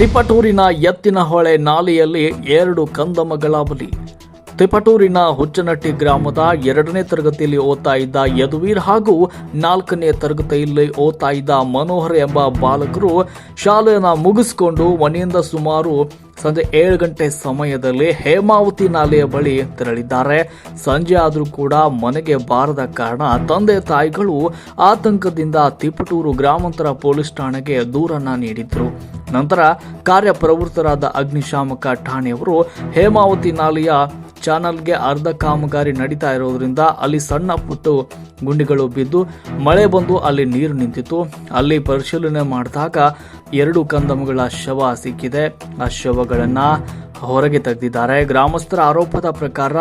ತಿಪಟೂರಿನ ಎತ್ತಿನಹೊಳೆ ನಾಲೆಯಲ್ಲಿ ಎರಡು ಕಂದಮಗಳ ಬಲಿ ತಿಪಟೂರಿನ ಹುಚ್ಚನಟ್ಟಿ ಗ್ರಾಮದ ಎರಡನೇ ತರಗತಿಯಲ್ಲಿ ಓದ್ತಾ ಇದ್ದ ಯದುವೀರ್ ಹಾಗೂ ನಾಲ್ಕನೇ ತರಗತಿಯಲ್ಲಿ ಓದ್ತಾ ಇದ್ದ ಮನೋಹರ್ ಎಂಬ ಬಾಲಕರು ಶಾಲೆಯನ್ನು ಮುಗಿಸಿಕೊಂಡು ಮನೆಯಿಂದ ಸುಮಾರು ಸಂಜೆ ಏಳು ಗಂಟೆ ಸಮಯದಲ್ಲಿ ಹೇಮಾವತಿ ನಾಲೆಯ ಬಳಿ ತೆರಳಿದ್ದಾರೆ. ಸಂಜೆ ಆದರೂ ಕೂಡ ಮನೆಗೆ ಬಾರದ ಕಾರಣ ತಂದೆ ತಾಯಿಗಳು ಆತಂಕದಿಂದ ತಿಪಟೂರು ಗ್ರಾಮಾಂತರ ಪೊಲೀಸ್ ಠಾಣೆಗೆ ದೂರನ್ನ ನೀಡಿದ್ರು. ನಂತರ ಕಾರ್ಯಪ್ರವೃತ್ತರಾದ ಅಗ್ನಿಶಾಮಕ ಠಾಣೆಯವರು ಹೇಮಾವತಿ ನಾಲೆಯ ಚಾನಲ್ಗೆ ಅರ್ಧ ಕಾಮಗಾರಿ ನಡೀತಾ ಇರೋದ್ರಿಂದ ಅಲ್ಲಿ ಸಣ್ಣ ಪುಟ್ಟು ಗುಂಡಿಗಳು ಬಿದ್ದು ಮಳೆ ಬಂದು ಅಲ್ಲಿ ನೀರು ನಿಂತಿತ್ತು. ಅಲ್ಲಿ ಪರಿಶೀಲನೆ ಮಾಡಿದಾಗ ಎರಡು ಕಂದಮಗಳ ಶವ ಸಿಕ್ಕಿದೆ. ಆ ಶವಗಳನ್ನು ಹೊರಗೆ ತೆಗೆದಿದ್ದಾರೆ. ಗ್ರಾಮಸ್ಥರ ಆರೋಪದ ಪ್ರಕಾರ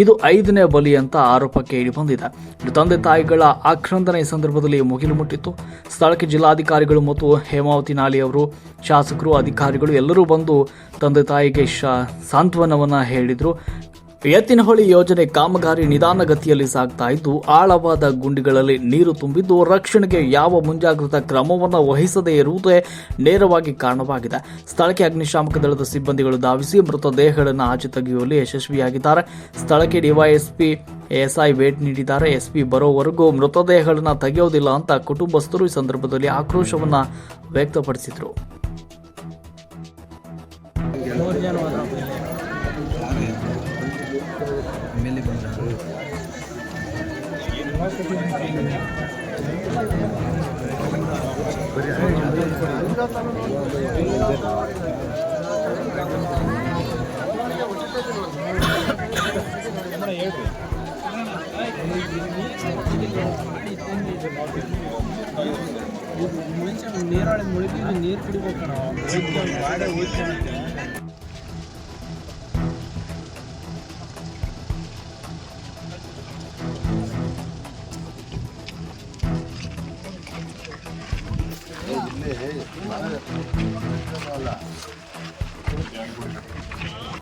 ಇದು ಐದನೇ ಬಲಿ ಅಂತ ಆರೋಪಕ್ಕೆ ಕೇಳಿ ಬಂದಿದೆ. ತಂದೆ ತಾಯಿಗಳ ಆಕ್ರಂದನೆ ಸಂದರ್ಭದಲ್ಲಿ ಮುಗಿಲು ಮುಟ್ಟಿತ್ತು. ಸ್ಥಳಕ್ಕೆ ಜಿಲ್ಲಾಧಿಕಾರಿಗಳು ಮತ್ತು ಹೇಮಾವತಿ ನಾಲಿ ಅವರು ಶಾಸಕರು, ಅಧಿಕಾರಿಗಳು ಎಲ್ಲರೂ ಬಂದು ತಂದೆ ತಾಯಿಗೆ ಶಾ, ಸಾಂತ್ವನವನ್ನು ಹೇಳಿದ್ರು. ಎತ್ತಿನಹೊಳಿ ಯೋಜನೆ ಕಾಮಗಾರಿ ನಿಧಾನಗತಿಯಲ್ಲಿ ಸಾಗ್ತಾ ಇದ್ದು, ಆಳವಾದ ಗುಂಡಿಗಳಲ್ಲಿ ನೀರು ತುಂಬಿದ್ದು, ರಕ್ಷಣೆಗೆ ಯಾವ ಮುಂಜಾಗ್ರತಾ ಕ್ರಮವನ್ನು ವಹಿಸದೇ ಇರುವುದೇ ನೇರವಾಗಿ ಕಾರಣವಾಗಿದೆ. ಸ್ಥಳಕ್ಕೆ ಅಗ್ನಿಶಾಮಕ ದಳದ ಸಿಬ್ಬಂದಿಗಳು ಧಾವಿಸಿ ಮೃತದೇಹಗಳನ್ನು ಆಚೆ ತೆಗೆಯುವಲ್ಲಿ ಯಶಸ್ವಿಯಾಗಿದ್ದಾರೆ. ಸ್ಥಳಕ್ಕೆ ಡಿವೈಎಸ್ಪಿ ಎಸ್ಐ ಭೇಟಿ ನೀಡಿದ್ದಾರೆ. ಎಸ್ಪಿ ಬರೋವರೆಗೂ ಮೃತದೇಹಗಳನ್ನು ತೆಗೆಯೋದಿಲ್ಲ ಅಂತ ಕುಟುಂಬಸ್ಥರು ಈ ಸಂದರ್ಭದಲ್ಲಿ ಆಕ್ರೋಶವನ್ನು ವ್ಯಕ್ತಪಡಿಸಿದರು. ಮೂರು ಜನ ಹೋದ್ರಪ್ಪ ಇಲ್ಲಿ. ಮೇಲೆ ಬಂದ ಮನುಷ್ಯ ನೀರೊಳಗೆ ಮುಳುಗಿ ನೀರು ಕುಡಿಬೇಕು ನಾವು ಬೆಳಿಗ್ಗೆ ಒಂದು Madre mía, me metió.